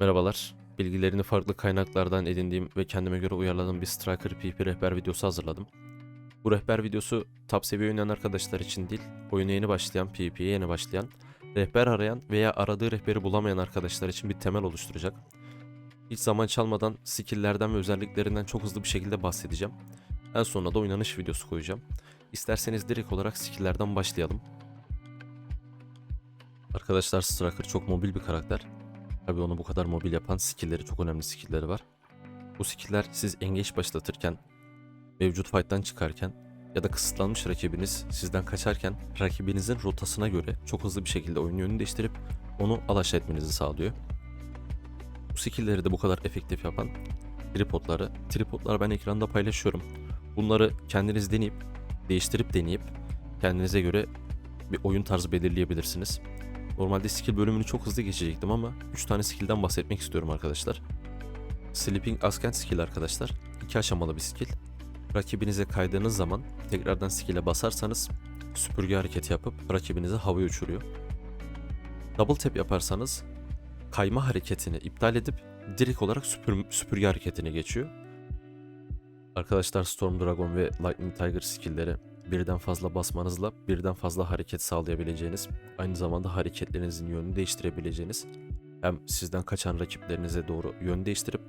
Merhabalar. Bilgilerini farklı kaynaklardan edindiğim ve kendime göre uyarladığım bir Striker PP rehber videosu hazırladım. Bu rehber videosu top seviye oynayan arkadaşlar için değil, oyuna yeni başlayan, PvP'ye yeni başlayan, rehber arayan veya aradığı rehberi bulamayan arkadaşlar için bir temel oluşturacak. Hiç zaman çalmadan skill'lerden ve özelliklerinden çok hızlı bir şekilde bahsedeceğim. En sonuna da oynanış videosu koyacağım. İsterseniz direkt olarak skill'lerden başlayalım. Arkadaşlar Striker çok mobil bir karakter. Tabii onu bu kadar mobil yapan skill'leri çok önemli skill'leri var. Bu skill'ler siz engage başlatırken, mevcut fight'tan çıkarken ya da kısıtlanmış rakibiniz sizden kaçarken rakibinizin rotasına göre çok hızlı bir şekilde oyun yönünü değiştirip onu alaşağı etmenizi sağlıyor. Bu skill'leri de bu kadar efektif yapan tripodları. Tripodları ben ekranda paylaşıyorum. Bunları kendiniz deneyip, değiştirip deneyip kendinize göre bir oyun tarzı belirleyebilirsiniz. Normalde skill bölümünü çok hızlı geçecektim ama 3 tane skill'den bahsetmek istiyorum arkadaşlar. Sleeping Askent skill arkadaşlar. 2 aşamalı bir skill. Rakibinize kaydığınız zaman tekrardan skill'e basarsanız süpürge hareketi yapıp rakibinizi havaya uçuruyor. Double tap yaparsanız kayma hareketini iptal edip direkt olarak süpür, süpürge hareketine geçiyor. Arkadaşlar Storm Dragon ve Lightning Tiger skill'leri birden fazla basmanızla birden fazla hareket sağlayabileceğiniz, aynı zamanda hareketlerinizin yönünü değiştirebileceğiniz, hem sizden kaçan rakiplerinize doğru yön değiştirip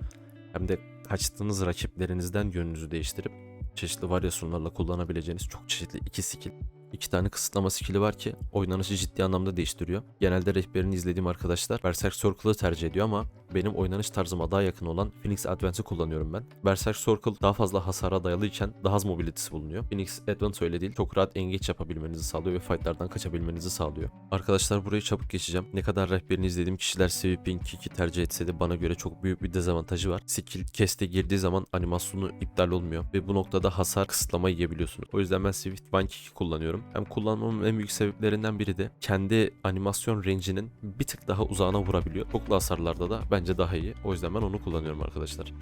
hem de kaçtığınız rakiplerinizden yönünüzü değiştirip çeşitli varyasyonlarla kullanabileceğiniz çok çeşitli iki skill. İki tane kısıtlama skill'i var ki oynanışı ciddi anlamda değiştiriyor. Genelde rehberini izlediğim arkadaşlar Berserk Circle'ı tercih ediyor ama benim oynanış tarzıma daha yakın olan Phoenix Advance'ı kullanıyorum ben. Berserk Circle daha fazla hasara dayalı iken daha az mobilitesi bulunuyor. Phoenix Advance öyle değil. Çok rahat engage yapabilmenizi sağlıyor ve fightlardan kaçabilmenizi sağlıyor. Arkadaşlar burayı çabuk geçeceğim. Ne kadar rehberini izlediğim kişiler Sweeping Kick'i tercih etse de bana göre çok büyük bir dezavantajı var. Skill keste girdiği zaman animasyonu iptal olmuyor ve bu noktada hasar kısıtlama yiyebiliyorsunuz. O yüzden ben Swift One Kick'i kullanıyorum. Hem kullanmamın en büyük sebeplerinden biri de kendi animasyon range'inin bir tık daha uzağına vurabiliyor. Çoklu hasarlarda da bence daha iyi. O yüzden ben onu kullanıyorum arkadaşlar.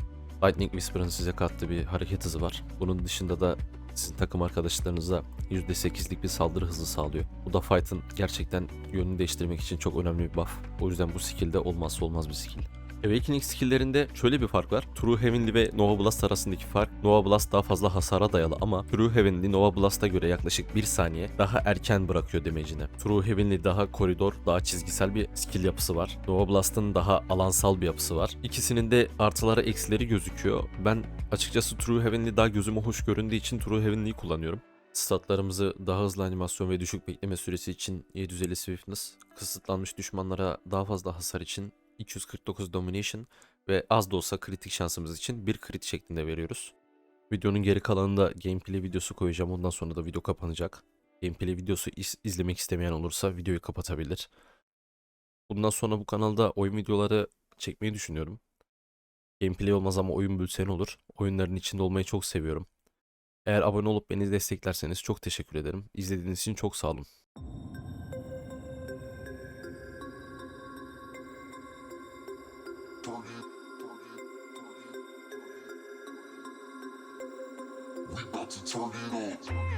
Lightning Whisper'ın size kattığı bir hareket hızı var. Bunun dışında da sizin takım arkadaşlarınıza %8'lik bir saldırı hızı sağlıyor. Bu da fight'ın gerçekten yönünü değiştirmek için çok önemli bir buff. O yüzden bu skill'de olmazsa olmaz bir skill. Awakening skill'lerinde şöyle bir fark var. True Heavenly ve Nova Blast arasındaki fark Nova Blast daha fazla hasara dayalı ama True Heavenly Nova Blast'a göre yaklaşık 1 saniye daha erken bırakıyor damage'ini. True Heavenly daha koridor, daha çizgisel bir skill yapısı var. Nova Blast'ın daha alansal bir yapısı var. İkisinin de artıları eksileri gözüküyor. Ben açıkçası True Heavenly daha gözüme hoş göründüğü için True Heavenly'yi kullanıyorum. Statlarımızı daha hızlı animasyon ve düşük bekleme süresi için 750 Swiftness, kısıtlanmış düşmanlara daha fazla hasar için 249 Domination ve az da olsa kritik şansımız için bir crit şeklinde veriyoruz. Videonun geri kalanında gameplay videosu koyacağım. Ondan sonra da video kapanacak. Gameplay videosu iz- izlemek istemeyen olursa videoyu kapatabilir. Bundan sonra bu kanalda oyun videoları çekmeyi düşünüyorum. Gameplay olmaz ama oyun bülseni olur. Oyunların içinde olmayı çok seviyorum. Eğer abone olup beni desteklerseniz çok teşekkür ederim. İzlediğiniz için çok sağ olun. Turn it on.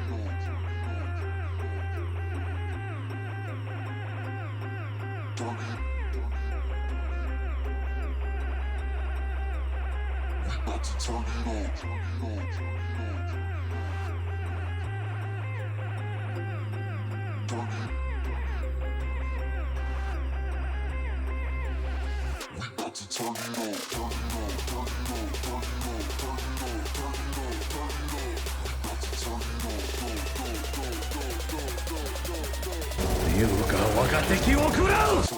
が我が敵を食らう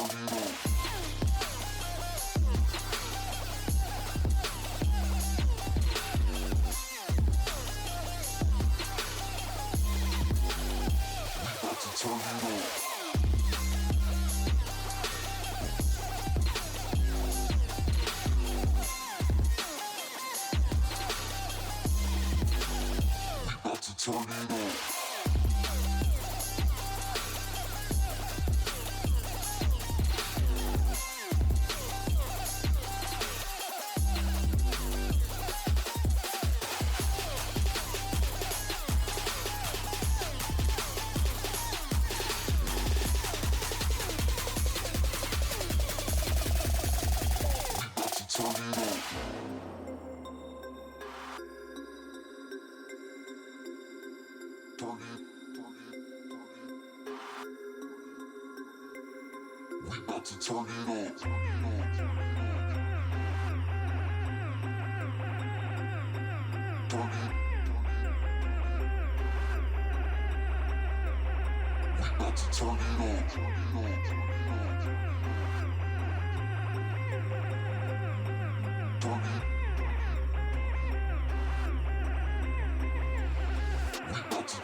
We got to turn it up. Turn it up.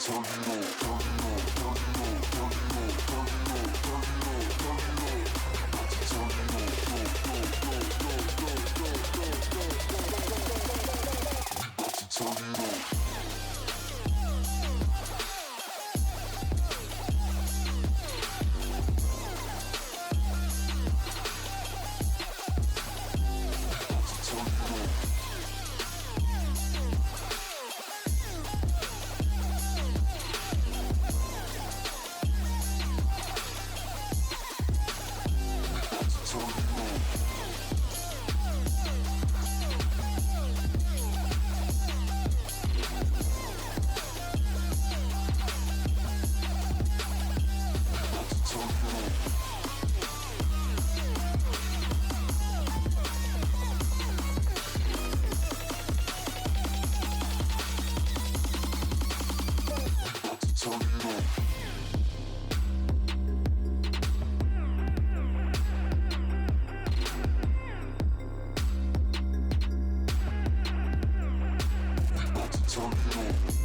その Turn it on.